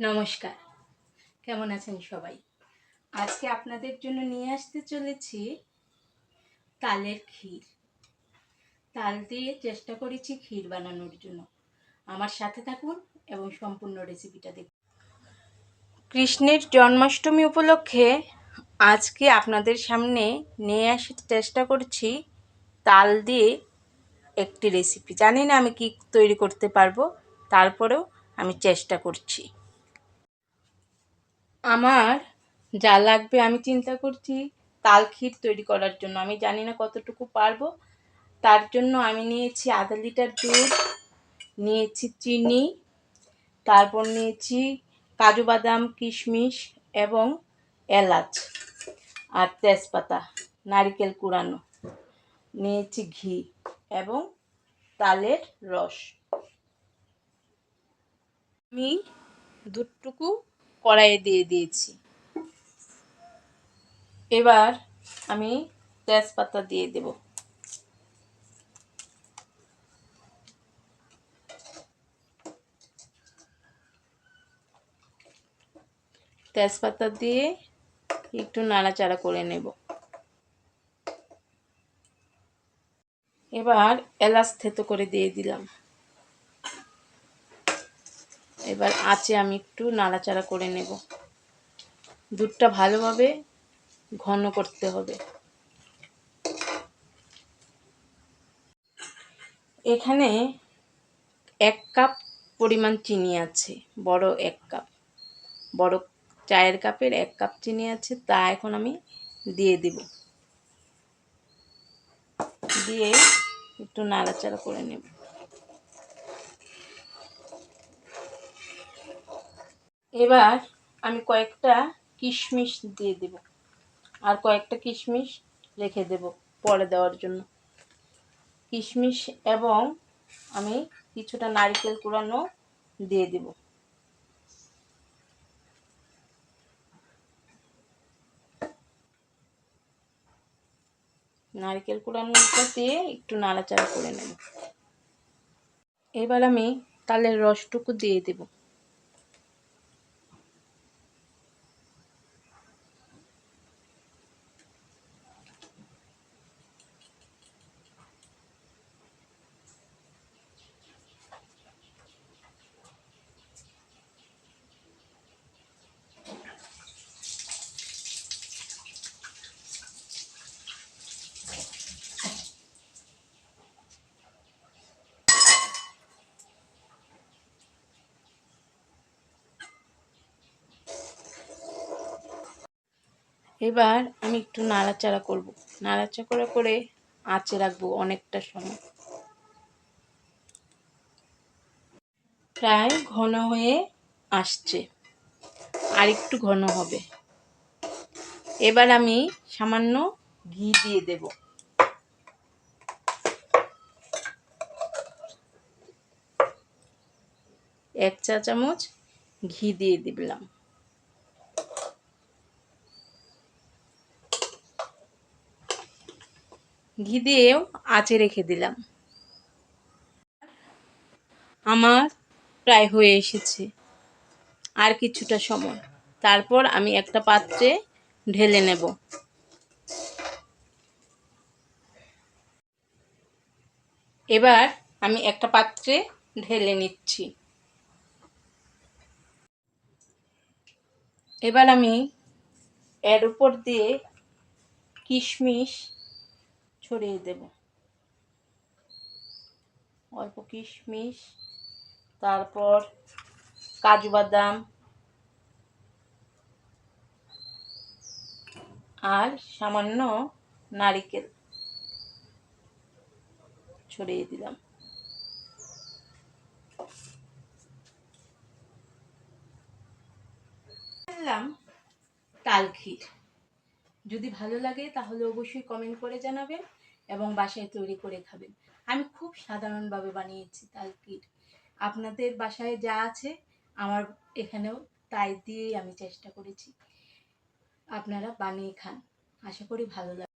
নমস্কার। কেমন আছেন সবাই? আজকে আপনাদের জন্য নিয়ে আসতে চলেছি তালের ক্ষীর। তাল দিয়ে চেষ্টা করেছি ক্ষীর বানানোর জন্য। আমার সাথে থাকুন এবং সম্পূর্ণ রেসিপিটা দেখুন। কৃষ্ণের জন্মাষ্টমী উপলক্ষে আজকে আপনাদের সামনে নিয়ে আসার চেষ্টা করছি তাল দিয়ে একটি রেসিপি জানি না আমি কি তৈরি করতে পারব, তারপরেও আমি চেষ্টা করছি। আমার যা লাগবে আমি চিন্তা করছি তাল ক্ষীর তৈরি করার জন্য। আমি জানি না কতটুকু পারব। তার জন্য আমি নিয়েছি আধা লিটার দুধ, নিয়েছি চিনি, তারপর নিয়েছি কাজু বাদাম, কিশমিশ এবং এলাচ আর তেজপাতা, নারকেল কুড়ানো। নিয়েছি ঘি এবং তালের রস। আমি দুধটুকু কড়াইয়ে দিয়ে দিয়েছি। এবার আমি তেজপাতা দিয়ে দেব। তেজপাতা দিয়ে একটু নাড়াচাড়া করে নেব। এবার এলাচ থেতো করে দিয়ে দিলাম। এবার আঁচে আমি একটু নাড়াচাড়া করে নেব। দুধটা ভালোভাবে ঘন করতে হবে। এখানে এক কাপ পরিমাণ চিনি আছে, বড় এক কাপ। বড় চায়ের কাপের এক কাপ চিনি আছে, তা এখন আমি দিয়ে দেব। দিয়ে একটু নাড়াচাড়া করে নেব। এবার আমি কয়েকটা কিশমিশ দিয়ে দেব। আর কয়েকটা কিশমিশ রেখে দেব পরে দেওয়ার জন্য। কিশমিশ এবং আমি কিছুটা নারকেল কুড়ানো দিয়ে দেব। নারকেল কুড়ানোটা দিয়ে একটু নাড়াচাড়া করে নেব। এবার আমি তালের রসটুকু দিয়ে দেবো। এবার আমি একটু নাড়াচাড়া করব। নাড়াচাড়া করে আঁচে রাখব অনেকটা সময়। প্রায় ঘন হয়ে আসছে। আর একটু ঘন হবে। এবার আমি সামান্য ঘি দিয়ে দেব। এক চা চামচ ঘি দিয়ে দিলাম। ঘি দিয়েও আঁচে রেখে দিলাম। আমার প্রায় হয়ে এসেছে। আর কিছুটা সময়। তারপর আমি একটা পাত্রে ঢেলে নেব। এবার আমি একটা পাত্রে ঢেলে নিচ্ছি। এবার আমি এর উপর দিয়ে কিশমিশ ছড়িয়ে দেব। অল্প কিশমিশ তারপর কাজু বাদাম আর সামান্য নারিকেল ছড়িয়ে দিলাম। তাল ক্ষীর যদি ভালো লাগে তাহলে অবশ্যই কমেন্ট করে জানাবেন এবং বাসায় তৈরি করে খাবেন। আমি খুব সাধারণভাবে বানিয়েছি তালকির। আপনাদের বাসায় যা আছে আমার এখানেও তাই দিয়েই আমি চেষ্টা করেছি। আপনারা বানিয়ে খান। আশা করি ভালো লাগে